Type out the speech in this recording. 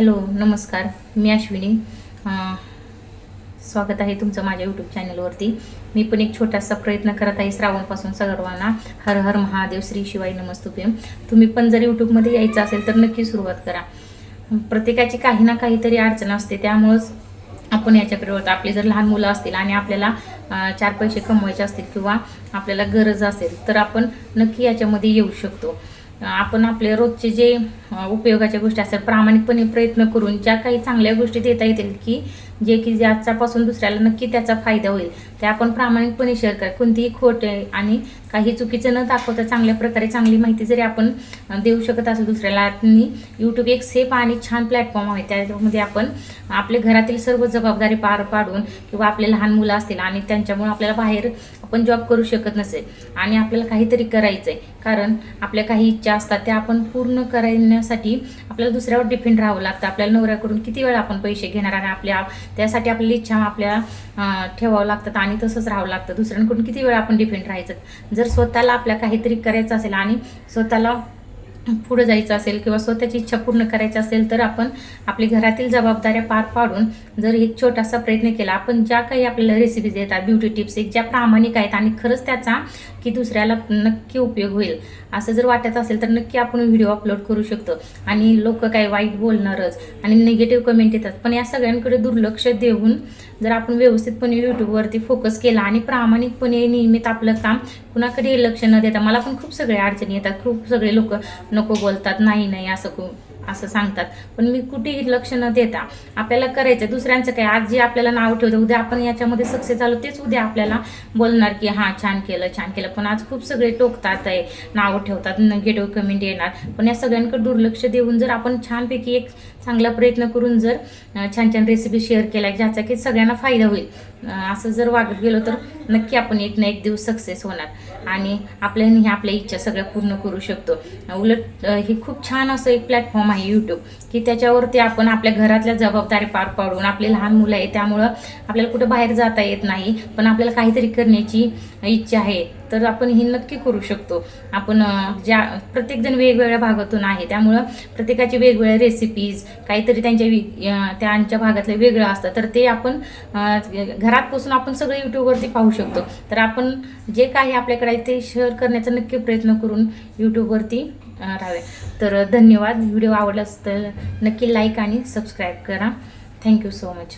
Hello नमस्कार. मी अश्विनी. स्वागत आहे तुमचं माझ्या यूट्यूब चॅनलवरती मी पण एक छोटासा प्रयत्न करत आहे श्रावणपासून सर्वांना हर हर महादेव श्री शिवाय नमस्तुभ्य. तुम्ही पण जर यूट्यूबमध्ये यायचं असेल तर नक्की सुरुवात करा. प्रत्येकाची काही ना काहीतरी अडचण असते त्यामुळंच आपण याच्याकडे वळतो. आपली जर लहान मुलं असतील आणि आपल्याला चार पैसे कमवायचे असतील किंवा आपल्याला गरज असेल तर आपण नक्की याच्यामध्ये येऊ शकतो. आपण आपले रोजचे जे उपयोगाच्या गोष्टी असतात प्रामाणिकपणे प्रयत्न करून ज्या काही चांगल्या गोष्टी देता येतील की जे की ज्याच्यापासून दुसऱ्याला नक्की त्याचा फायदा होईल ते आपण प्रामाणिकपणे शेअर करा. कोणतीही खोट आहे आणि काही चुकीचं न दाखवता चांगल्या प्रकारे चांगली माहिती जरी आपण देऊ शकत असेल दुसऱ्याला आणि यूट्यूब एक सेफ आणि छान प्लॅटफॉर्म आहे. त्यामध्ये आपण आपल्या घरातील सर्व जबाबदारी पार पाडून किंवा आपले लहान मुलं असतील आणि त्यांच्यामुळे आपल्याला बाहेर आपण जॉब करू शकत नसेल आणि आपल्याला काहीतरी करायचं आहे कारण आपल्या काही इच्छा असतात त्या आपण पूर्ण करण्यासाठी आपल्याला दुसऱ्यावर डिपेंड राहावं लागतं. आपल्याला नवऱ्याकडून किती वेळा आपण पैसे घेणार आणि आपल्या त्यासाठी आपली इच्छा आपल्या ठेवावं लागतात आणि तसंच राहावं लागतं. दुसऱ्यांकडून किती वेळ आपण डिपेंड राहायचं? जर स्वतःला आपल्या काहीतरी करायचं असेल आणि स्वतःला पुढं जायचं असेल किंवा स्वतःची इच्छा पूर्ण करायची असेल तर आपण आपली घरातील जबाबदाऱ्या पार पाडून जर एक छोटासा प्रयत्न केला आपण ज्या काही आपल्याला रेसिपीज येतात ब्युटी टिप्स एक ज्या प्रामाणिक आहेत आणि खरंच त्याचा की दुसऱ्याला नक्की उपयोग होईल असं जर वाटत असेल तर नक्की आपण व्हिडिओ अपलोड करू शकतो. आणि लोक काय वाईट बोलणारच आणि निगेटिव्ह कमेंट येतात पण या सगळ्यांकडे दुर्लक्ष देऊन जर आपण व्यवस्थितपणे यूट्यूबवरती फोकस केला आणि प्रामाणिकपणे नियमित आपलं काम कुणाकडे लक्ष न देता मला पण खूप सगळे अडचणी येतात खूप सगळे लोक नको बोलतात नाही नाही असं कु असं सांगतात. पण मी कुठेही लक्ष न देता आपल्याला करायचं दुसऱ्यांचं काय? आज जे आपल्याला नाव ठेवतं उद्या आपण याच्यामध्ये सक्सेस झालो तेच उद्या आपल्याला बोलणार की हां छान केलं छान केलं. पण आज खूप सगळे टोकतात आहे नाव ठेवतात निगेटिव्ह कमेंट येणार. पण या सगळ्यांकडे दुर्लक्ष देऊन जर आपण छानपैकी एक चांगला प्रयत्न करून जर छान छान रेसिपी शेअर केल्या ज्याचा की सगळ्यांना फायदा होईल. असं जर वागत गेलो तर नक्की आपण एक ना एक दिवस सक्सेस होणार. आणि आपल्याने ह्या आपल्या इच्छा सगळ्या पूर्ण करू शकतो. उलट हे खूप छान असं एक प्लॅटफॉर्म आहे यूट्यूब की त्याच्यावरती आपण आपल्या घरातल्या जबाबदारी पार पाडून आपले लहान मुलं आहे त्यामुळं आपल्याला कुठं बाहेर जाता येत नाही पण आपल्याला काहीतरी करण्याची इच्छा आहे तर आपण हे नक्की करू शकतो. आपण ज्या प्रत्येकजण वेगवेगळ्या भागातून आहे त्यामुळं प्रत्येकाची वेगवेगळ्या रेसिपीज काहीतरी त्यांच्या त्यांच्या भागातलं वेगळं असतं तर ते आपण घरात बसून आपण सगळं यूट्यूबवरती पाहू शकतो. तर आपण जे काही आपल्याकडे आहे ते शेअर करण्याचा नक्की प्रयत्न करून यूट्यूबवरती राहावे. तर धन्यवाद. व्हिडिओ आवडला तर नक्की लाईक आणि सबस्क्राईब करा. Thank you so much